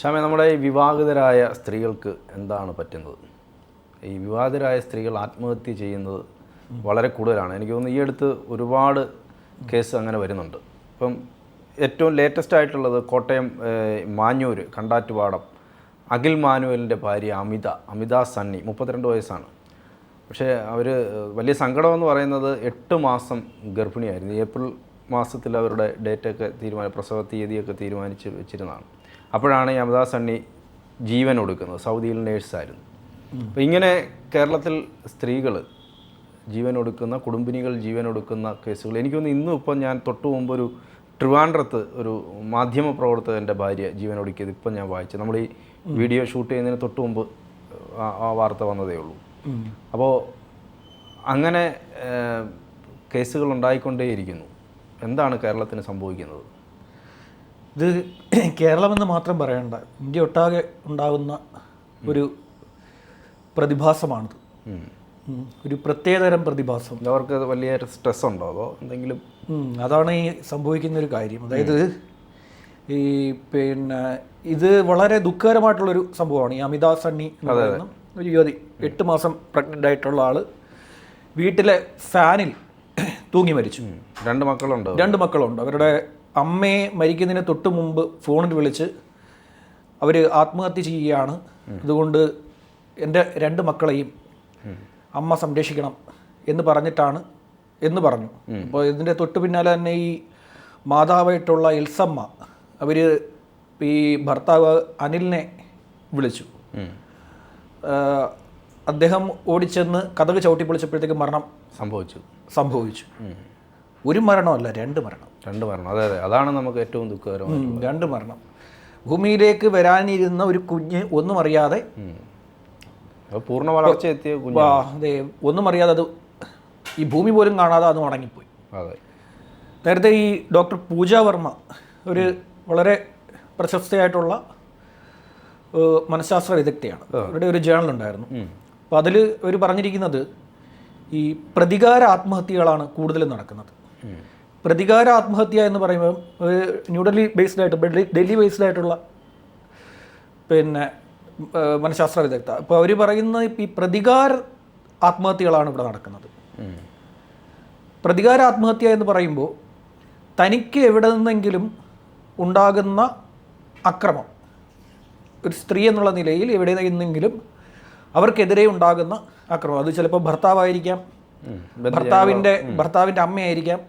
ഷാമെ നമ്മുടെ ഈ വിവാഹിതരായ സ്ത്രീകൾക്ക് എന്താണ് പറ്റുന്നത്? ഈ വിവാഹിതരായ സ്ത്രീകൾ ആത്മഹത്യ ചെയ്യുന്നത് വളരെ കൂടുതലാണ്. എനിക്ക് തോന്നുന്നു ഈ അടുത്ത് ഒരുപാട് കേസ് അങ്ങനെ വരുന്നുണ്ട്. ഇപ്പം ഏറ്റവും ലേറ്റസ്റ്റ് ആയിട്ടുള്ളത് കോട്ടയം മാഞ്ഞൂർ കണ്ടാറ്റുപാടം അഖിൽ മാനുവലിന്റെ ഭാര്യ അമിത അമിത സണ്ണി മുപ്പത്തിരണ്ട് വയസ്സാണ്. പക്ഷേ അവർ വലിയ സങ്കടമെന്ന് പറയുന്നത് എട്ട് മാസം ഗർഭിണിയായിരുന്നു. ഏപ്രിൽ മാസത്തിൽ അവരുടെ ഡേറ്റൊക്കെ തീരുമാനം പ്രസവ തീയതിയൊക്കെ തീരുമാനിച്ച് വെച്ചിരുന്നതാണ്. അപ്പോഴാണ് അമിതാ സണ്ണി ജീവൻ ഒടുക്കുന്നത്. സൗദിയിൽ നേഴ്സായിരുന്നു. അപ്പോൾ ഇങ്ങനെ കേരളത്തിൽ സ്ത്രീകൾ ജീവൻ ഒടുക്കുന്ന കുടുംബിനികൾ ജീവൻ ഒടുക്കുന്ന കേസുകൾ. എനിക്കൊന്ന് ഇന്നും ഇപ്പം ഞാൻ തൊട്ടു മുമ്പ് ഒരു ട്രിവാൻഡ്രത്ത് ഒരു മാധ്യമ പ്രവർത്തകന്റെ ഭാര്യ ജീവൻ ഒടുക്കിയത് ഇപ്പം ഞാൻ വായിച്ചു. നമ്മൾ ഈ വീഡിയോ ഷൂട്ട് ചെയ്യുന്നതിന് തൊട്ട് മുമ്പ് ആ വാർത്ത വന്നതേ ഉള്ളൂ. അപ്പോൾ അങ്ങനെ കേസുകൾ ഉണ്ടായിക്കൊണ്ടേയിരിക്കുന്നു. എന്താണ് കേരളത്തിന് സംഭവിക്കുന്നത്? ഇത് കേരളമെന്ന് മാത്രം പറയണ്ട. ഇന്ത്യ ഒട്ടാകെ ഉണ്ടാകുന്ന ഒരു പ്രതിഭാസമാണിത്. ഒരു പ്രത്യേകതരം പ്രതിഭാസം. അവർക്ക് വലിയ സ്ട്രെസ് ഉണ്ടോ? അതോ എന്തെങ്കിലും? അതാണ് ഈ സംഭവിക്കുന്ന ഒരു കാര്യം അതായത് ഈ പിന്നെ ഇത് വളരെ ദുഃഖകരമായിട്ടുള്ളൊരു സംഭവമാണ്. ഈ അമിതാ സണ്ണി എന്ന് പറയുന്ന ഒരു യുവതി എട്ട് മാസം പ്രഗ്നന്റ് ആയിട്ടുള്ള ആൾ വീട്ടിലെ ഫാനിൽ തൂങ്ങി മരിച്ചു. രണ്ട് മക്കളുണ്ട്. രണ്ട് മക്കളുണ്ട്. അവരുടെ അമ്മയെ മരിക്കുന്നതിന് തൊട്ട് മുമ്പ് ഫോണിൽ വിളിച്ച് അവർ ആത്മഹത്യ ചെയ്യുകയാണ്. അതുകൊണ്ട് എന്റെ രണ്ട് മക്കളെയും അമ്മ സംരക്ഷിക്കണം എന്ന് പറഞ്ഞിട്ടാണ് എന്ന് പറഞ്ഞു. അപ്പോൾ ഇതിന്റെ തൊട്ട് പിന്നാലെ തന്നെ ഈ മാതാവായിട്ടുള്ള എൽസമ്മ അവർ ഈ ഭർത്താവ് അനിലിനെ വിളിച്ചു. അദ്ദേഹം ഓടിച്ചെന്ന് കഥക് ചവിട്ടി പൊളിച്ചപ്പോഴത്തേക്ക് മരണം സംഭവിച്ചു. സംഭവിച്ചു. ഒരു മരണമല്ല രണ്ട് മരണം. രണ്ട് മരണം. അതെ അതെ. അതാണ് നമുക്ക് ഏറ്റവും ദുഃഖകരം രണ്ട് മരണം. ഭൂമിയിലേക്ക് വരാനിരുന്ന ഒരു കുഞ്ഞ് ഒന്നും അറിയാതെ പൂർണ വളർച്ച എത്തിയ കുഞ്ഞ് അതെ. ഒന്നും അറിയാതെ അത് ഈ ഭൂമി പോലും കാണാതെ അത് മടങ്ങിപ്പോയി. അതെ. നേരത്തെ ഈ ഡോക്ടർ പൂജ വർമ്മ ഒരു വളരെ പ്രശസ്തയായിട്ടുള്ള മനഃശാസ്ത്ര വിദഗ്ധയാണ്. അവരുടെ ഒരു ജേണൽ ഉണ്ടായിരുന്നു. അപ്പോൾ അതിൽ അവർ പറഞ്ഞിരിക്കുന്നത് ഈ പ്രതികാര ആത്മഹത്യകളാണ് കൂടുതലും നടക്കുന്നത്. പ്രതികാര ആത്മഹത്യ എന്ന് പറയുമ്പോൾ ഒരു ന്യൂഡൽഹി ബേസ്ഡ് ആയിട്ട് ഡൽഹി ഡൽഹി ബേസ്ഡ് ആയിട്ടുള്ള പിന്നെ മനഃശാസ്ത്ര വിദഗ്ധ. അപ്പോൾ അവർ പറയുന്ന ഈ പ്രതികാര ആത്മഹത്യകളാണ് ഇവിടെ നടക്കുന്നത്. പ്രതികാര ആത്മഹത്യ എന്ന് പറയുമ്പോൾ തനിക്ക് എവിടെ നിന്നെങ്കിലും ഉണ്ടാകുന്ന അക്രമം. ഒരു സ്ത്രീ എന്നുള്ള നിലയിൽ എവിടെ നിന്നെങ്കിലും അവർക്കെതിരെ ഉണ്ടാകുന്ന അക്രമം. അത് ചിലപ്പോൾ ഭർത്താവായിരിക്കാം. ഭർത്താവിന്റെ ഭർത്താവിന്റെ അമ്മയായിരിക്കാം.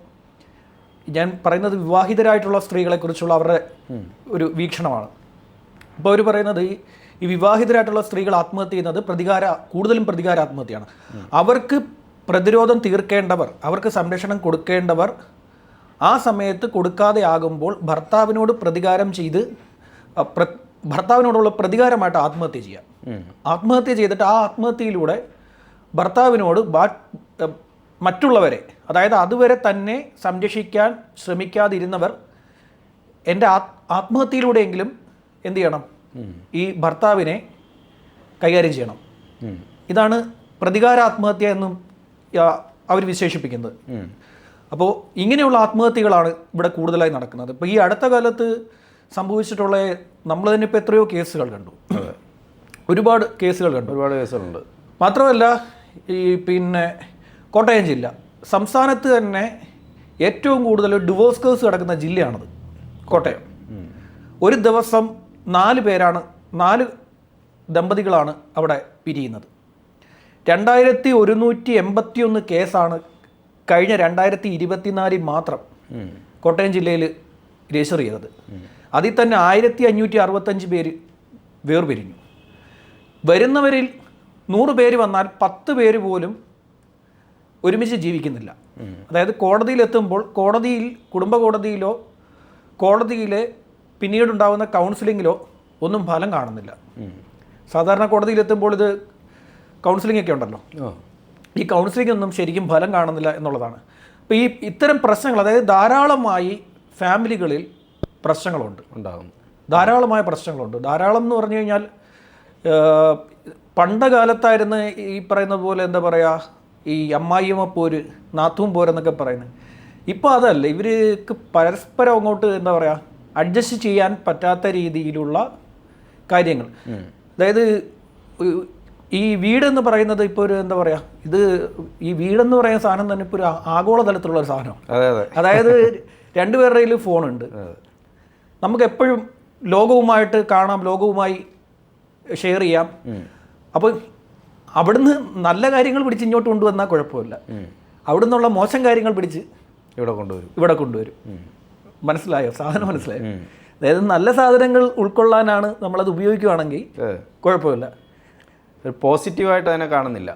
ഞാൻ പറയുന്നത് വിവാഹിതരായിട്ടുള്ള സ്ത്രീകളെക്കുറിച്ചുള്ള അവരുടെ ഒരു വീക്ഷണമാണ്. അപ്പോൾ അവർ പറയുന്നത് ഈ ഈ വിവാഹിതരായിട്ടുള്ള സ്ത്രീകൾ ആത്മഹത്യ ചെയ്യുന്നത് പ്രതികാര കൂടുതലും പ്രതികാര ആത്മഹത്യയാണ്. അവർക്ക് പ്രതിരോധം തീർക്കേണ്ടവർ അവർക്ക് സംരക്ഷണം കൊടുക്കേണ്ടവർ ആ സമയത്ത് കൊടുക്കാതെ ആകുമ്പോൾ ഭർത്താവിനോട് പ്രതികാരം ചെയ്ത് ഭർത്താവിനോടുള്ള പ്രതികാരമായിട്ട് ആത്മഹത്യ ചെയ്യുക. ആത്മഹത്യ ചെയ്തിട്ട് ആ ആത്മഹത്യയിലൂടെ ഭർത്താവിനോട് മറ്റുള്ളവരെ അതായത് അതുവരെ തന്നെ സംരക്ഷിക്കാൻ ശ്രമിക്കാതിരുന്നവർ എന്റെ ആത് ആത്മഹത്യയിലൂടെയെങ്കിലും എന്തു ചെയ്യണം? ഈ ഭർത്താവിനെ കൈകാര്യം ചെയ്യണം. ഇതാണ് പ്രതികാര ആത്മഹത്യ എന്നും അവർ വിശേഷിപ്പിക്കുന്നത്. അപ്പോൾ ഇങ്ങനെയുള്ള ആത്മഹത്യകളാണ് ഇവിടെ കൂടുതലായി നടക്കുന്നത്. ഇപ്പോൾ ഈ അടുത്ത കാലത്ത് സംഭവിച്ചിട്ടുള്ള നമ്മൾ തന്നെ ഇപ്പോൾ എത്രയോ കേസുകൾ കണ്ടു. ഒരുപാട് കേസുകൾ കണ്ടു. ഒരുപാട് കേസുകളുണ്ട്. മാത്രമല്ല ഈ പിന്നെ കോട്ടയം ജില്ല. സംസ്ഥാനത്ത് തന്നെ ഏറ്റവും കൂടുതൽ ഡിവോഴ്സ് കേസ് കിടക്കുന്ന ജില്ലയാണത് കോട്ടയം. ഒരു ദിവസം നാല് പേരാണ് നാല് ദമ്പതികളാണ് അവിടെ പിരിയുന്നത്. രണ്ടായിരത്തി ഒരുന്നൂറ്റി എൺപത്തി ഒന്ന് കേസാണ് കഴിഞ്ഞ രണ്ടായിരത്തി ഇരുപത്തിനാലിൽ മാത്രം കോട്ടയം ജില്ലയിൽ രജിസ്റ്റർ ചെയ്തത്. അതിൽ തന്നെ ആയിരത്തി അഞ്ഞൂറ്റി അറുപത്തഞ്ച് പേര് വേർപിരിഞ്ഞു. വരുന്നവരിൽ നൂറ് പേര് വന്നാൽ പത്ത് പേര് പോലും ഒരുമിച്ച് ജീവിക്കുന്നില്ല. അതായത് കോടതിയിലെത്തുമ്പോൾ കോടതിയിൽ കുടുംബ കോടതിയിലോ കോടതിയിലെ പിന്നീടുണ്ടാകുന്ന കൗൺസിലിങ്ങിലോ ഒന്നും ഫലം കാണുന്നില്ല. സാധാരണ കോടതിയിലെത്തുമ്പോൾ ഇത് കൗൺസിലിംഗ് ഒക്കെ ഉണ്ടല്ലോ. ഈ കൗൺസിലിംഗ് ഒന്നും ശരിക്കും ഫലം കാണുന്നില്ല എന്നുള്ളതാണ്. അപ്പോൾ ഈ ഇത്തരം പ്രശ്നങ്ങൾ അതായത് ധാരാളമായി ഫാമിലികളിൽ പ്രശ്നങ്ങളുണ്ട്. ഉണ്ടാകും. ധാരാളമായ പ്രശ്നങ്ങളുണ്ട്. ധാരാളം എന്ന് പറഞ്ഞു കഴിഞ്ഞാൽ പണ്ട് കാലത്തായിരുന്നു ഈ പറയുന്ന പോലെ എന്താ പറയുക ഈ അമ്മായിയമ്മ പോര് നാത്തും പോരെന്നൊക്കെ പറയുന്നത്. ഇപ്പോൾ അതല്ല ഇവർക്ക് പരസ്പരം അങ്ങോട്ട് എന്താ പറയുക അഡ്ജസ്റ്റ് ചെയ്യാൻ പറ്റാത്ത രീതിയിലുള്ള കാര്യങ്ങൾ. അതായത് ഈ വീടെന്ന് പറയുന്നത് ഇപ്പോൾ ഒരു എന്താ പറയുക ഇത് ഈ വീടെന്ന് പറയുന്ന സാധനം തന്നെ ഇപ്പോൾ ഒരു ആഗോള ആഗോളതലത്തിലുള്ള ഒരു സാധനമാണ്. അതെ അതെ. അതായത് രണ്ടുപേരുടെ കയ്യിൽ ഫോണുണ്ട്. നമുക്ക് എപ്പോഴും ലോകവുമായിട്ട് കാണാം ലോകവുമായി ഷെയർ ചെയ്യാം. അപ്പോൾ അവിടുന്ന് നല്ല കാര്യങ്ങൾ പിടിച്ച് ഇങ്ങോട്ട് കൊണ്ടുവന്നാൽ കുഴപ്പമില്ല. അവിടുന്നുള്ള മോശം കാര്യങ്ങൾ പിടിച്ച് ഇവിടെ കൊണ്ടുവരും. ഇവിടെ കൊണ്ടുവരും. മനസ്സിലായോ? സാധനം മനസ്സിലായോ? അതായത് നല്ല സാധനങ്ങൾ ഉൾക്കൊള്ളാനാണ് നമ്മളത് ഉപയോഗിക്കുകയാണെങ്കിൽ. കുഴപ്പമില്ല. ഒരു പോസിറ്റീവായിട്ട് അതിനെ കാണുന്നില്ല.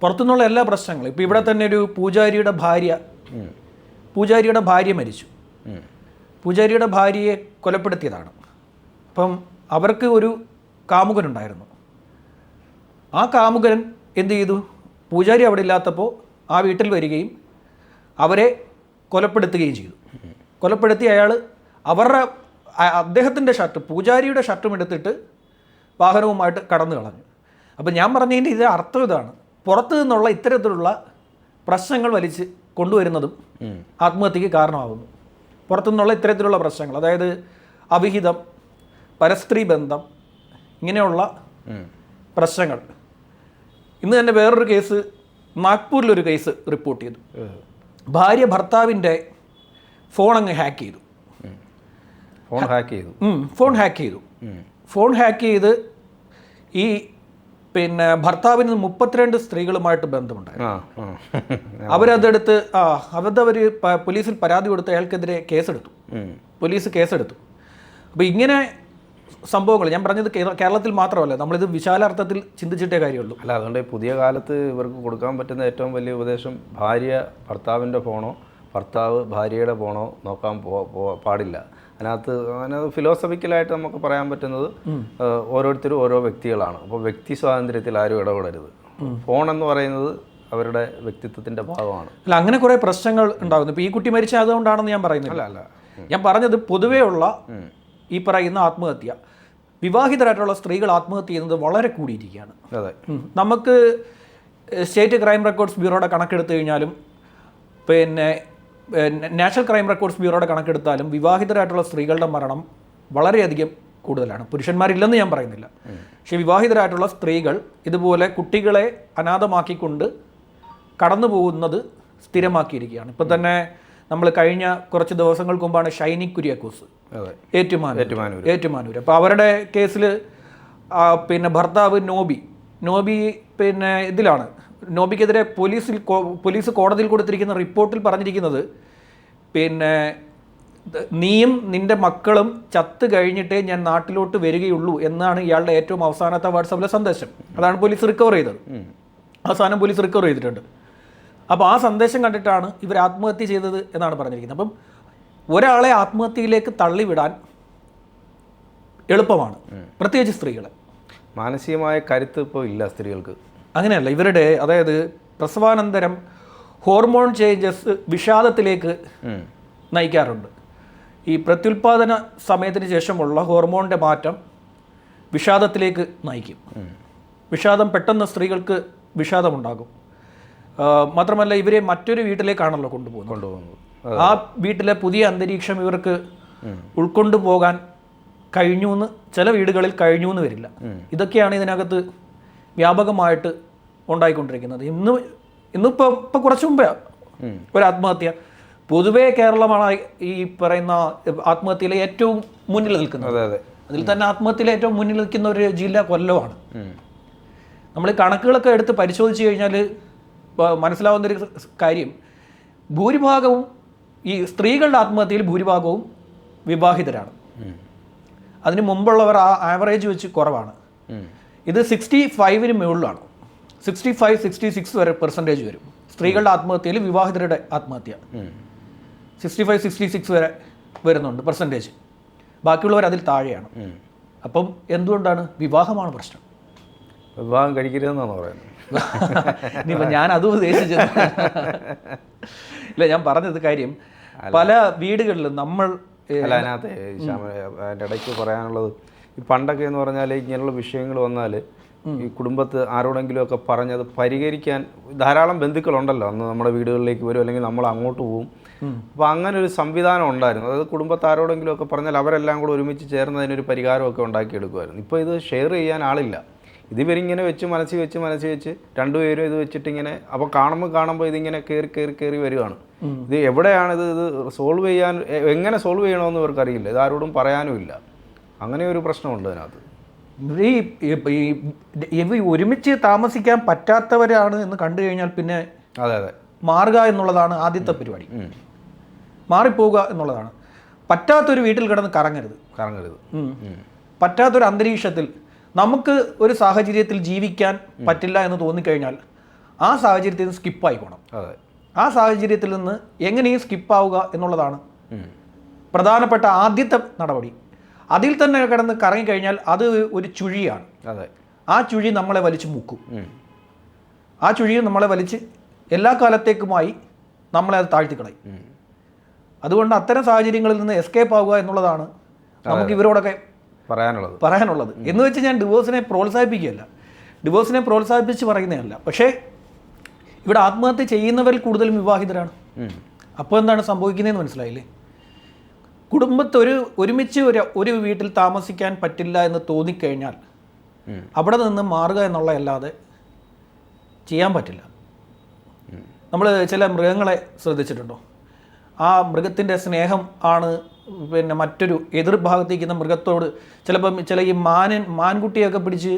പുറത്തുനിന്നുള്ള എല്ലാ പ്രശ്നങ്ങളും. ഇപ്പോൾ ഇവിടെ തന്നെ ഒരു പൂജാരിയുടെ ഭാര്യ പൂജാരിയുടെ ഭാര്യ മരിച്ചു. പൂജാരിയുടെ ഭാര്യയെ കൊലപ്പെടുത്തിയതാണ്. അപ്പം അവർക്ക് ഒരു കാമുകനുണ്ടായിരുന്നു. ആ കാമുകൻ എന്ത് ചെയ്തു? പൂജാരി അവിടെ ഇല്ലാത്തപ്പോൾ ആ വീട്ടിൽ വരികയും അവരെ കൊലപ്പെടുത്തുകയും ചെയ്തു. കൊലപ്പെടുത്തി അയാൾ അവരുടെ അദ്ദേഹത്തിന്റെ ഷർട്ട് പൂജാരിയുടെ ഷർട്ടും എടുത്തിട്ട് വാഹനവുമായിട്ട് കടന്നു കളഞ്ഞു. അപ്പോൾ ഞാൻ പറഞ്ഞതിന്റെ ഇത് അർത്ഥം ഇതാണ്. പുറത്തു നിന്നുള്ള ഇത്തരത്തിലുള്ള പ്രശ്നങ്ങൾ വലിച്ച് കൊണ്ടുവരുന്നതും ആത്മഹത്യക്ക് കാരണമാകുന്നു. പുറത്തു നിന്നുള്ള ഇത്തരത്തിലുള്ള പ്രശ്നങ്ങൾ അതായത് അവിഹിതം പരസ്ത്രീ ബന്ധം ഇങ്ങനെയുള്ള പ്രശ്നങ്ങൾ. ഇന്ന് തന്നെ വേറൊരു കേസ് നാഗ്പൂരിലൊരു കേസ് റിപ്പോർട്ട് ചെയ്തു. ഭാര്യ ഭർത്താവിന്റെ ഫോൺ അങ്ങ് ഹാക്ക് ചെയ്തു. ഫോൺ ഹാക്ക് ചെയ്തു. ഫോൺ ഹാക്ക് ചെയ്തു. ഫോൺ ഹാക്ക് ചെയ്ത് ഈ പിന്നെ ഭർത്താവിന് മുപ്പത്തിരണ്ട് സ്ത്രീകളുമായിട്ട് ബന്ധമുണ്ടായിരുന്നു. അവരതെടുത്ത് ആ അവരവർ പോലീസിൽ പരാതി കൊടുത്ത് അയാൾക്കെതിരെ കേസെടുത്തു. പോലീസ് കേസെടുത്തു. അപ്പോൾ ഇങ്ങനെ സംഭവങ്ങൾ ഞാൻ പറഞ്ഞത് കേരളത്തിൽ മാത്രമല്ല നമ്മളിത് വിശാലാർത്ഥത്തിൽ ചിന്തിച്ചിട്ടേ കാര്യമുള്ളൂ. അല്ല അതുകൊണ്ട് പുതിയ കാലത്ത് ഇവർക്ക് കൊടുക്കാൻ പറ്റുന്ന ഏറ്റവും വലിയ ഉപദേശം ഭാര്യ ഭർത്താവിന്റെ ഫോണോ ഭർത്താവ് ഭാര്യയുടെ ഫോണോ നോക്കാൻ പാടില്ല. അതിനകത്ത് അതിനകത്ത് ഫിലോസഫിക്കലായിട്ട് നമുക്ക് പറയാൻ പറ്റുന്നത് ഓരോരുത്തരും ഓരോ വ്യക്തികളാണ്. അപ്പോൾ വ്യക്തി സ്വാതന്ത്ര്യത്തിൽ ആരും ഇടപെടരുത്. ഫോൺ എന്ന് പറയുന്നത് അവരുടെ വ്യക്തിത്വത്തിന്റെ ഭാഗമാണ്. അല്ല അങ്ങനെ കുറേ പ്രശ്നങ്ങൾ ഉണ്ടാകുന്നു. ഇപ്പോൾ ഈ കുട്ടി മരിച്ച അതുകൊണ്ടാണെന്ന് ഞാൻ പറയുന്നില്ല. അല്ല ഞാൻ പറഞ്ഞത് പൊതുവേ ഉള്ള ഈ പറയുന്ന ആത്മഹത്യ. വിവാഹിതരായിട്ടുള്ള സ്ത്രീകൾ ആത്മഹത്യ ചെയ്യുന്നത് വളരെ കൂടിയിരിക്കുകയാണ്. അതെ. നമുക്ക് സ്റ്റേറ്റ് ക്രൈം റെക്കോർഡ്സ് ബ്യൂറോയുടെ കണക്കെടുത്തു കഴിഞ്ഞാലും പിന്നെ നാഷണൽ ക്രൈം റെക്കോർഡ്സ് ബ്യൂറോയുടെ കണക്കെടുത്താലും വിവാഹിതരായിട്ടുള്ള സ്ത്രീകളുടെ മരണം വളരെയധികം കൂടുതലാണ്. പുരുഷന്മാരില്ലെന്ന് ഞാൻ പറയുന്നില്ല. പക്ഷേ വിവാഹിതരായിട്ടുള്ള സ്ത്രീകൾ ഇതുപോലെ കുട്ടികളെ അനാഥമാക്കിക്കൊണ്ട് കടന്നു പോകുന്നത് സ്ഥിരമാക്കിയിരിക്കുകയാണ്. ഇപ്പം തന്നെ നമ്മൾ കഴിഞ്ഞ കുറച്ച് ദിവസങ്ങൾക്ക് മുമ്പാണ് ഷൈനി കുര്യാക്കോസ് ഏറ്റുമാനൂർ ഏറ്റുമാനൂർ ഏറ്റുമാനൂർ അപ്പോൾ അവരുടെ കേസിൽ പിന്നെ ഭർത്താവ് നോബി. നോബി പിന്നെ ഇതിലാണ്. നോബിക്കെതിരെ പോലീസിൽ പോലീസ് കോടതിയിൽ കൊടുത്തിരിക്കുന്ന റിപ്പോർട്ടിൽ പറഞ്ഞിരിക്കുന്നത് പിന്നെ നീയും നിന്റെ മക്കളും ചത്ത് കഴിഞ്ഞിട്ടേ ഞാൻ നാട്ടിലോട്ട് വരികയുള്ളൂ എന്നാണ് ഇയാളുടെ ഏറ്റവും അവസാനത്തെ വാട്സാപ്പിലെ സന്ദേശം. അതാണ് പോലീസ് റിക്കവർ ചെയ്തത്. അവസാനം പോലീസ് റിക്കവർ ചെയ്തിട്ടുണ്ട്. അപ്പോൾ ആ സന്ദേശം കണ്ടിട്ടാണ് ഇവർ ആത്മഹത്യ ചെയ്തത് എന്നാണ് പറഞ്ഞിരിക്കുന്നത്. അപ്പം ഒരാളെ ആത്മഹത്യയിലേക്ക് തള്ളിവിടാൻ എളുപ്പമാണ്. പ്രത്യേകിച്ച് സ്ത്രീകളെ. മാനസികമായ കരുത്ത് ഇപ്പോൾ ഇല്ല സ്ത്രീകൾക്ക്. അങ്ങനെയല്ല ഇവരുടെ അതായത് പ്രസവാനന്തരം ഹോർമോൺ ചേഞ്ചസ് വിഷാദത്തിലേക്ക് നയിക്കാറുണ്ട്. ഈ പ്രത്യുൽപാദന സമയത്തിന് ശേഷമുള്ള ഹോർമോണിന്റെ മാറ്റം വിഷാദത്തിലേക്ക് നയിക്കും. വിഷാദം പെട്ടെന്ന് സ്ത്രീകൾക്ക് വിഷാദമുണ്ടാകും. മാത്രമല്ല ഇവരെ മറ്റൊരു വീട്ടിലേക്കാണല്ലോ കൊണ്ടുപോകുന്നത്. കൊണ്ടുപോകുന്നത്. ആ വീട്ടിലെ പുതിയ അന്തരീക്ഷം ഇവർക്ക് ഉൾക്കൊണ്ടു പോകാൻ കഴിഞ്ഞു എന്ന് ചില വീടുകളിൽ കഴിഞ്ഞു എന്ന് വരില്ല ഇതൊക്കെയാണ് ഇതിനകത്ത് വ്യാപകമായിട്ട് ഉണ്ടായിക്കൊണ്ടിരിക്കുന്നത്. ഇന്ന് ഇന്നിപ്പോൾ ഇപ്പോൾ കുറച്ച് മുമ്പേ ഒരു ആത്മഹത്യ. പൊതുവേ കേരളമാണ് ഈ പറയുന്ന ആത്മഹത്യയിലെ ഏറ്റവും മുന്നിൽ നിൽക്കുന്നത്. അതെ അതെ. അതിൽ തന്നെ ആത്മഹത്യയിൽ ഏറ്റവും മുന്നിൽ നിൽക്കുന്ന ഒരു ജില്ല കൊല്ലമാണ്. നമ്മൾ കണക്കുകളൊക്കെ എടുത്ത് പരിശോധിച്ച് കഴിഞ്ഞാൽ മനസ്സിലാവുന്നൊരു കാര്യം. ഭൂരിഭാഗവും ഈ സ്ത്രീകളുടെ ആത്മഹത്യയിൽ ഭൂരിഭാഗവും വിവാഹിതരാണ്. അതിന് മുമ്പുള്ളവർ ആ ആവറേജ് വെച്ച് കുറവാണ്. ഇത് സിക്സ്റ്റി ഫൈവിന് മുകളിലാണ്. സിക്സ്റ്റി ഫൈവ് സിക്സ്റ്റി സിക്സ് വരെ പെർസെന്റേജ് വരും. സ്ത്രീകളുടെ ആത്മഹത്യയിൽ വിവാഹിതരുടെ ആത്മഹത്യ. സിക്സ്റ്റി ഫൈവ് സിക്സ്റ്റി സിക്സ് വരെ വരുന്നുണ്ട് പെർസെന്റേജ് ബാക്കിയുള്ളവർ അതിൽ താഴെയാണ്. അപ്പം എന്തുകൊണ്ടാണ്? വിവാഹമാണ് പ്രശ്നം. വിവാഹം കഴിക്കരുതെന്നാണ് പറയുന്നത്? ഇനിയിപ്പോൾ ഞാൻ അതും ഉദ്ദേശിച്ചത്. ഇല്ല ഞാൻ പറഞ്ഞത് കാര്യം പല വീടുകളിലും നമ്മൾ അല്ല അതിനകത്ത് അതിന്റെ ഇടയ്ക്ക് പറയാനുള്ളത് ഈ പണ്ടൊക്കെ എന്ന് പറഞ്ഞാൽ ഇങ്ങനെയുള്ള വിഷയങ്ങൾ വന്നാൽ ഈ കുടുംബത്ത് ആരോടെങ്കിലും ഒക്കെ പറഞ്ഞത് പരിഹരിക്കാൻ ധാരാളം ബന്ധുക്കളുണ്ടല്ലോ. അന്ന് നമ്മുടെ വീടുകളിലേക്ക് വരും അല്ലെങ്കിൽ നമ്മൾ അങ്ങോട്ട് പോവും. അപ്പോൾ അങ്ങനെ ഒരു സംവിധാനം ഉണ്ടായിരുന്നു. അതായത് കുടുംബത്ത് ആരോടെങ്കിലും ഒക്കെ പറഞ്ഞാൽ അവരെല്ലാം കൂടെ ഒരുമിച്ച് ചേർന്ന് അതിനൊരു പരിഹാരമൊക്കെ ഉണ്ടാക്കിയെടുക്കുമായിരുന്നു. ഇപ്പോൾ ഇത് ഷെയർ ചെയ്യാൻ ആളില്ല. ഇത് ഇവരിങ്ങനെ വെച്ച് മനസ്സിൽ വെച്ച് മനസ്സിൽ വെച്ച് രണ്ടുപേരും ഇത് വെച്ചിട്ട് ഇങ്ങനെ അപ്പോൾ കാണുമ്പോൾ കാണുമ്പോൾ ഇതിങ്ങനെ കയറി കയറി കയറി വരികയാണ്. ഇത് എവിടെയാണ് ഇത് ഇത് സോൾവ് ചെയ്യാൻ എങ്ങനെ സോൾവ് ചെയ്യണമെന്ന് ഇവർക്കറിയില്ല. ഇത് ആരോടും പറയാനുമില്ല അങ്ങനെ ഒരു പ്രശ്നമുണ്ട് അതിനകത്ത് ഈ ഇവ ഒരുമിച്ച് താമസിക്കാൻ പറ്റാത്തവരാണ് എന്ന് കണ്ടു കഴിഞ്ഞാൽ പിന്നെ അതെ അതെ. മാറുക എന്നുള്ളതാണ് ആദ്യത്തെ പരിപാടി. മാറിപ്പോവുക എന്നുള്ളതാണ്. പറ്റാത്തൊരു വീട്ടിൽ കിടന്ന് കറങ്ങരുത്. കറങ്ങരുത്. പറ്റാത്തൊരു അന്തരീക്ഷത്തിൽ നമുക്ക് ഒരു സാഹചര്യത്തിൽ ജീവിക്കാൻ പറ്റില്ല എന്ന് തോന്നിക്കഴിഞ്ഞാൽ ആ സാഹചര്യത്തിൽ നിന്ന് സ്കിപ്പായിക്കോണം അതെ. ആ സാഹചര്യത്തിൽ നിന്ന് എങ്ങനെയും സ്കിപ്പാവുക എന്നുള്ളതാണ് പ്രധാനപ്പെട്ട ആദ്യത്തെ നടപടി. അതിൽ തന്നെ കിടന്ന് കറങ്ങിക്കഴിഞ്ഞാൽ അത് ഒരു ചുഴിയാണ്. അതെ. ആ ചുഴി നമ്മളെ വലിച്ചു മുക്കും. ആ ചുഴി നമ്മളെ വലിച്ച് എല്ലാ കാലത്തേക്കുമായി നമ്മളെ അത് താഴ്ത്തിക്കളയും. അതുകൊണ്ട് അത്തരം സാഹചര്യങ്ങളിൽ നിന്ന് എസ്കേപ്പ് ആവുക എന്നുള്ളതാണ് നമുക്ക് ഇവരോടൊക്കെ പറയാനുള്ളത്. പറയാനുള്ളത്. എന്ന് വെച്ച് ഞാൻ ഡിവോഴ്സിനെ പ്രോത്സാഹിപ്പിക്കുകയല്ല. ഡിവോഴ്സിനെ പ്രോത്സാഹിപ്പിച്ച് പറയുന്നതല്ല. പക്ഷേ ഇവിടെ ആത്മഹത്യ ചെയ്യുന്നവരിൽ കൂടുതലും വിവാഹിതരാണ്. അപ്പോൾ എന്താണ് സംഭവിക്കുന്നതെന്ന് മനസ്സിലായില്ലേ? കുടുംബത്തെ ഒരു ഒരുമിച്ച് ഒരു ഒരു വീട്ടിൽ താമസിക്കാൻ പറ്റില്ല എന്ന് തോന്നിക്കഴിഞ്ഞാൽ. അവിടെ നിന്ന് മാറുക എന്നുള്ളതല്ലാതെ ചെയ്യാൻ പറ്റില്ല. നമ്മൾ ചില മൃഗങ്ങളെ ശ്രദ്ധിച്ചിട്ടുണ്ടോ? ആ മൃഗത്തിന്റെ സ്നേഹം ആണ് പിന്നെ മറ്റൊരു എതിർഭാഗത്തേക്കുന്ന മൃഗത്തോട് ചിലപ്പം ചില ഈ മാനൻ മാൻകുട്ടിയൊക്കെ പിടിച്ച്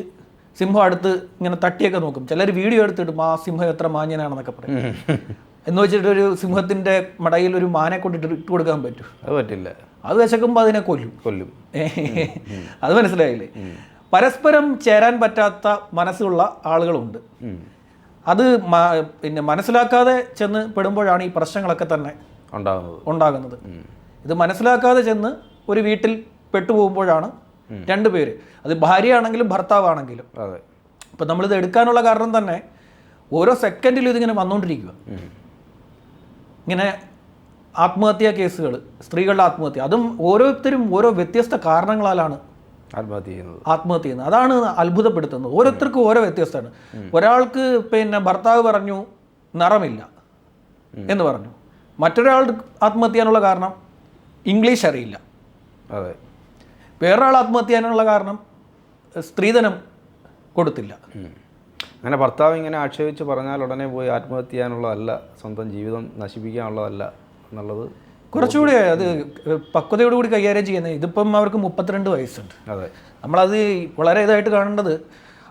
സിംഹം അടുത്ത് ഇങ്ങനെ തട്ടിയൊക്കെ നോക്കും. ചിലർ വീഡിയോ എടുത്തിടും ആ സിംഹം എത്ര മാന്യനാണെന്നൊക്കെ പറയും. എന്ന് വെച്ചിട്ട് ഒരു സിംഹത്തിന്റെ മടയിൽ ഒരു മാനെ കൊണ്ടിട്ട് ഇട്ട് കൊടുക്കാൻ പറ്റും. അത് പറ്റില്ല. അത് വിശക്കുമ്പോൾ അതിനെ കൊല്ലും. കൊല്ലും. അത് മനസ്സിലായില്ലേ? പരസ്പരം ചേരാൻ പറ്റാത്ത മനസ്സുള്ള ആളുകളുണ്ട്. അത് പിന്നെ മനസ്സിലാക്കാതെ ചെന്ന് പെടുമ്പോഴാണ് ഈ പ്രശ്നങ്ങളൊക്കെ തന്നെ ഉണ്ടാകുന്നത്. ഉണ്ടാകുന്നത്. ഇത് മനസ്സിലാക്കാതെ ചെന്ന് ഒരു വീട്ടിൽ പെട്ടുപോകുമ്പോഴാണ് രണ്ട് പേര്. അത് ഭാര്യയാണെങ്കിലും ഭർത്താവാണെങ്കിലും. അതെ. ഇപ്പം നമ്മളിത് എടുക്കാനുള്ള കാരണം തന്നെ ഓരോ സെക്കൻഡിലും ഇതിങ്ങനെ വന്നുകൊണ്ടിരിക്കുക ഇങ്ങനെ ആത്മഹത്യാ കേസുകൾ സ്ത്രീകളുടെ ആത്മഹത്യ അതും ഓരോരുത്തരും ഓരോ വ്യത്യസ്ത കാരണങ്ങളാലാണ് ആത്മഹത്യ ചെയ്യുന്നത്. ആത്മഹത്യ ചെയ്യുന്നത്. അതാണ് അത്ഭുതപ്പെടുത്തുന്നത്. ഓരോരുത്തർക്കും ഓരോ വ്യത്യസ്തമാണ്. ഒരാൾക്ക് പിന്നെ ഭർത്താവ് പറഞ്ഞു നിറമില്ല എന്ന് പറഞ്ഞു. മറ്റൊരാൾ ആത്മഹത്യ ചെയ്യാനുള്ള കാരണം ഇംഗ്ലീഷ് അറിയില്ല അതെ. വേറൊരാൾ ആത്മഹത്യ ചെയ്യാനുള്ള കാരണം സ്ത്രീധനം കൊടുത്തില്ല. അങ്ങനെ ഭർത്താവ് ഇങ്ങനെ ആക്ഷേപിച്ച് പറഞ്ഞാൽ ഉടനെ പോയി ആത്മഹത്യ ചെയ്യാനുള്ളതല്ല സ്വന്തം ജീവിതം നശിപ്പിക്കാനുള്ളതല്ല എന്നുള്ളത് കുറച്ചുകൂടി അത് പക്വതയോടുകൂടി കൈകാര്യം ചെയ്യുന്നത് ഇതിപ്പം അവർക്ക് മുപ്പത്തിരണ്ട് വയസ്സുണ്ട്. അതെ. നമ്മളത് വളരെ ഇതായിട്ട് കാണേണ്ടത്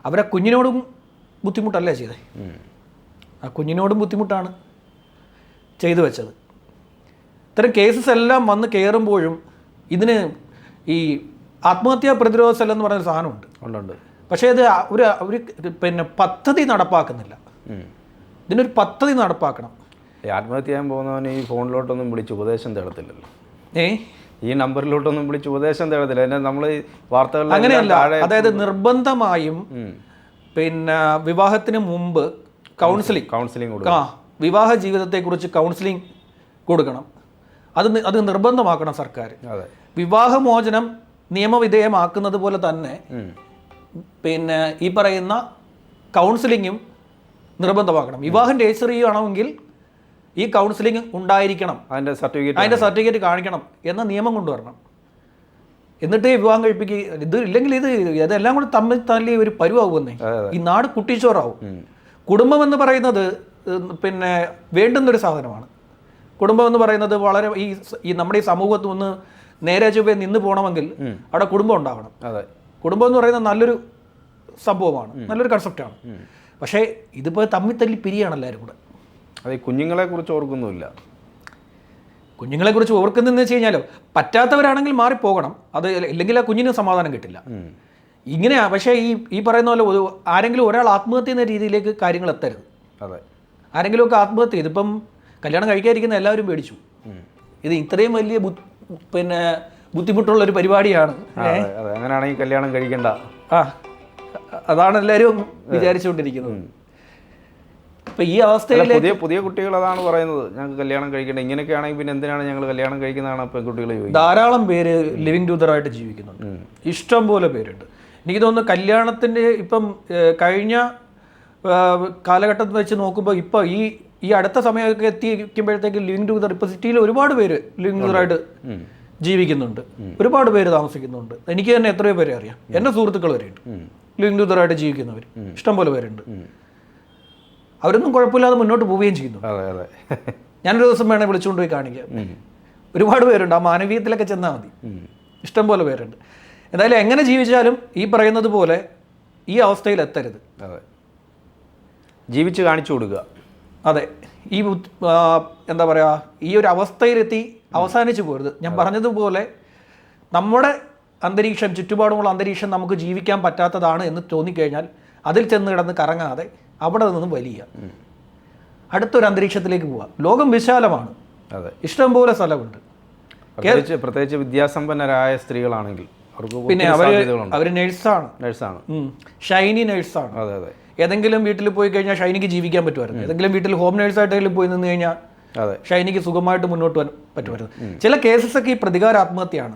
അവരെ കുഞ്ഞിനോടും ബുദ്ധിമുട്ടല്ലേ ചെയ്തത് ആ കുഞ്ഞിനോടും ബുദ്ധിമുട്ടാണ് ചെയ്തു വെച്ചത്. ഇത്തരം കേസസ് എല്ലാം വന്ന് കയറുമ്പോഴും ഇതിന് ഈ ആത്മഹത്യാ പ്രതിരോധ സെൽ എന്ന് പറയുന്ന സാധനമുണ്ട്. ഉള്ളുണ്ട് പക്ഷേ ഇത് ഒരു ഒരു പിന്നെ പദ്ധതി നടപ്പാക്കുന്നില്ല. ഇതിനൊരു പദ്ധതി നടപ്പാക്കണം. ആത്മഹത്യ ചെയ്യാൻ പോകുന്നവന് ഈ ഫോണിലോട്ടൊന്നും വിളിച്ച് ഉപദേശം തേടത്തില്ലല്ലോ. ഏ? ഈ നമ്പറിലോട്ടൊന്നും വിളിച്ച് ഉപദേശം തേടത്തില്ല. എന്നെ നമ്മൾ വാർത്തകളിൽ അങ്ങനെയല്ല. അതായത് നിർബന്ധമായും പിന്നെ വിവാഹത്തിന് മുമ്പ് കൗൺസിലിംഗ് കൗൺസിലിംഗ് കൊടുക്കുക ആ വിവാഹ ജീവിതത്തെക്കുറിച്ച് കൗൺസിലിംഗ് കൊടുക്കണം. അത് അത് നിർബന്ധമാക്കണം സർക്കാർ. വിവാഹമോചനം നിയമവിധേയമാക്കുന്നത് പോലെ തന്നെ പിന്നെ ഈ പറയുന്ന കൗൺസിലിങ്ങും നിർബന്ധമാക്കണം. വിവാഹം രജിസ്റ്റർ ചെയ്യുകയാണെങ്കിൽ ഈ കൗൺസിലിംഗ് ഉണ്ടായിരിക്കണം. അതിന്റെ സർട്ടിഫിക്കറ്റ് അതിന്റെ സർട്ടിഫിക്കറ്റ് കാണിക്കണം എന്ന നിയമം കൊണ്ടുവരണം. എന്നിട്ട് വിവാഹം കഴിപ്പിക്കുക ഇത് ഇല്ലെങ്കിൽ ഇത് ഇതെല്ലാം കൂടി തമ്മിൽ തല്ലി ഒരു പരുവാകുമെന്നേ. ഈ നാട് കുട്ടിച്ചോറാവും. കുടുംബം എന്ന് പറയുന്നത് പിന്നെ വേണ്ടുന്നൊരു സാധനമാണ്. കുടുംബം എന്ന് പറയുന്നത് വളരെ ഈ ഈ നമ്മുടെ ഈ സമൂഹത്തിൽ ഒന്ന് നേരെ ചൊവ്വേ നിന്ന് പോകണമെങ്കിൽ അവിടെ കുടുംബം ഉണ്ടാവണം. അതെ. കുടുംബം എന്ന് പറയുന്നത് നല്ലൊരു സംഭവമാണ് നല്ലൊരു കൺസെപ്റ്റാണ്. പക്ഷേ ഇതിപ്പോൾ തമ്മിൽ തല്ലി പിരിയാണ് എല്ലാവരും കൂടെ. അതെ കുഞ്ഞുങ്ങളെ കുറിച്ച് ഓർക്കുന്നുമില്ല. കുഞ്ഞുങ്ങളെ കുറിച്ച് ഓർക്കുന്നതെന്ന് വെച്ച് കഴിഞ്ഞാൽ പറ്റാത്തവരാണെങ്കിൽ മാറിപ്പോകണം അത് ഇല്ലെങ്കിൽ ആ കുഞ്ഞിന് സമാധാനം കിട്ടില്ല. ഇങ്ങനെയാ പക്ഷേ ഈ ഈ പറയുന്ന പോലെ ആരെങ്കിലും ഒരാൾ ആത്മഹത്യ എന്ന രീതിയിലേക്ക് കാര്യങ്ങൾ എത്തരുത്. അതെ. ആരെങ്കിലുമൊക്കെ ആത്മഹത്യ ഇതിപ്പം കല്യാണം കഴിക്കാതിരിക്കുന്ന എല്ലാവരും പേടിച്ചു. ഇത് ഇത്രയും വലിയ പിന്നെ ബുദ്ധിമുട്ടുള്ള ഒരു പരിപാടിയാണ്. അങ്ങനെയാണെങ്കിൽ കല്യാണം കഴിക്കണ്ട. ആ അതാണ് എല്ലാവരും വിചാരിച്ചുകൊണ്ടിരിക്കുന്നത്. അപ്പൊ ഈ അവസ്ഥയിൽ പുതിയ പുതിയ കുട്ടികൾ അതാണ് പറയുന്നത്. ഞങ്ങൾക്ക് കല്യാണം കഴിക്കണ്ട. ഇങ്ങനെയൊക്കെ ആണെങ്കിൽ പിന്നെ എന്തിനാണ് ഞങ്ങൾ കല്യാണം കഴിക്കുന്നതാണ് പെൺകുട്ടികൾ ധാരാളം പേര് ലിവിങ് ടൂതറായിട്ട് ജീവിക്കുന്നുണ്ട്. ഇഷ്ടം പോലെ പേരുണ്ട്. എനിക്ക് തോന്നുന്നു കല്യാണത്തിന്റെ ഇപ്പം കഴിഞ്ഞ കാലഘട്ടത്തിൽ വെച്ച് നോക്കുമ്പോൾ ഇപ്പോൾ ഈ ഈ അടുത്ത സമയമൊക്കെ എത്തിക്കുമ്പോഴത്തേക്ക് ലിവിങ് ടുഗദർ ഇപ്പോൾ സിറ്റിയിൽ ഒരുപാട് പേര് ലിവിങ് ജീവിക്കുന്നുണ്ട്. ഒരുപാട് പേര് താമസിക്കുന്നുണ്ട്. എനിക്ക് തന്നെ എത്രയോ പേരെ അറിയാം. എന്റെ സുഹൃത്തുക്കൾ വരെയുണ്ട്. ലിവിങ് ടുഗദറായിട്ട് ജീവിക്കുന്നവർ ഇഷ്ടംപോലെ പേരുണ്ട്. അവരൊന്നും കുഴപ്പമില്ലാതെ മുന്നോട്ട് പോവുകയും ചെയ്യുന്നു. ഞാനൊരു ദിവസം വേണേൽ വിളിച്ചുകൊണ്ട് പോയി കാണിക്കാം. ഒരുപാട് പേരുണ്ട്. ആ മാനവീയത്തിലൊക്കെ ചെന്നാൽ മതി. ഇഷ്ടംപോലെ പേരുണ്ട്. എന്തായാലും എങ്ങനെ ജീവിച്ചാലും ഈ പറയുന്നത് പോലെ ഈ അവസ്ഥയിൽ എത്തരുത്. ജീവിച്ച് കാണിച്ചു കൊടുക്കുക. അതെ. ഈ എന്താ പറയുക ഈ ഒരു അവസ്ഥയിലെത്തി അവസാനിച്ചു പോരുത്. ഞാൻ പറഞ്ഞതുപോലെ നമ്മുടെ അന്തരീക്ഷം ചുറ്റുപാടുമുള്ള അന്തരീക്ഷം നമുക്ക് ജീവിക്കാൻ പറ്റാത്തതാണ് എന്ന് തോന്നിക്കഴിഞ്ഞാൽ അതിൽ ചെന്ന് കിടന്ന് കറങ്ങാതെ അവിടെ നിന്നും വലിയ. അടുത്തൊരു അന്തരീക്ഷത്തിലേക്ക് പോവാം. ലോകം വിശാലമാണ്. അതെ. ഇഷ്ടം പോലെ സ്ഥലമുണ്ട്. പ്രത്യേകിച്ച് പ്രത്യേകിച്ച് വിദ്യാസമ്പന്നരായ സ്ത്രീകളാണെങ്കിൽ അവർക്ക് പിന്നെ അവർ അവർ നഴ്സാണ് നഴ്സാണ് ഷൈനി നഴ്സാണ് അതെ അതെ. ഏതെങ്കിലും വീട്ടിൽ പോയി കഴിഞ്ഞാൽ ഷൈനിക്ക് ജീവിക്കാൻ പറ്റുമായിരുന്നു. ഏതെങ്കിലും വീട്ടിൽ ഹോം നേഴ്സായിട്ടെങ്കിലും പോയി നിന്ന് കഴിഞ്ഞാൽ ഷൈനിക്ക് സുഖമായിട്ട് മുന്നോട്ട് വരാൻ പറ്റുമായിരുന്നു. ചില കേസസ് ഒക്കെ ഈ പ്രതികാര ആത്മഹത്യയാണ്.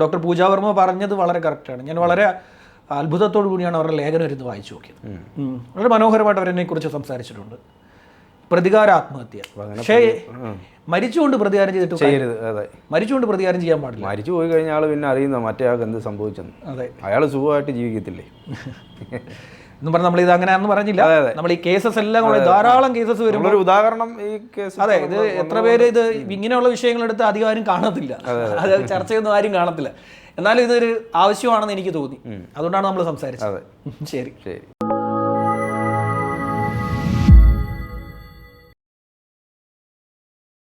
ഡോക്ടർ പൂജാവർമ്മ പറഞ്ഞത് വളരെ കറക്റ്റാണ് ഞാൻ വളരെ അത്ഭുതത്തോടു കൂടിയാണ് അവരുടെ ലേഖനം ഇരുന്ന് വായിച്ചു നോക്കിയത്. വളരെ മനോഹരമായിട്ട് അവരെന്നെ കുറിച്ച് സംസാരിച്ചിട്ടുണ്ട്. പ്രതികാര ആത്മഹത്യ. പക്ഷേ മരിച്ചുകൊണ്ട് പ്രതികാരം ചെയ്തിട്ട് ചെയ്യരുത് അതെ. മരിച്ചുകൊണ്ട് പ്രതികാരം ചെയ്യാൻ പാടില്ല. മരിച്ചു പോയി കഴിഞ്ഞാൽ പിന്നെ അറിയുന്ന മറ്റേ ആൾക്ക് എന്ത് സംഭവിച്ചെന്ന്. അതെ. അയാൾ സുഖമായിട്ട് ജീവിക്കത്തില്ലേ? എന്ന് പറഞ്ഞാൽ നമ്മൾ ഇത് അങ്ങനെയാണെന്ന് പറഞ്ഞില്ല നമ്മൾ ഈ കേസസ് എല്ലാം കൂടെ ധാരാളം കേസസ് വരുമ്പോൾ ഒരു ഉദാഹരണം ഈ കേസ് അതെ ഇത് എത്ര പേര് ഇത് ഇങ്ങനെയുള്ള വിഷയങ്ങളെടുത്ത് അധികം ആരും കാണത്തില്ല. അത് ചെയ്യുന്ന ആരും കാണത്തില്ല. എന്നാലും ഇതൊരു ആവശ്യമാണെന്ന് എനിക്ക് തോന്നി. അതുകൊണ്ടാണ് നമ്മൾ സംസാരിച്ചത്. ശരി. ശരി.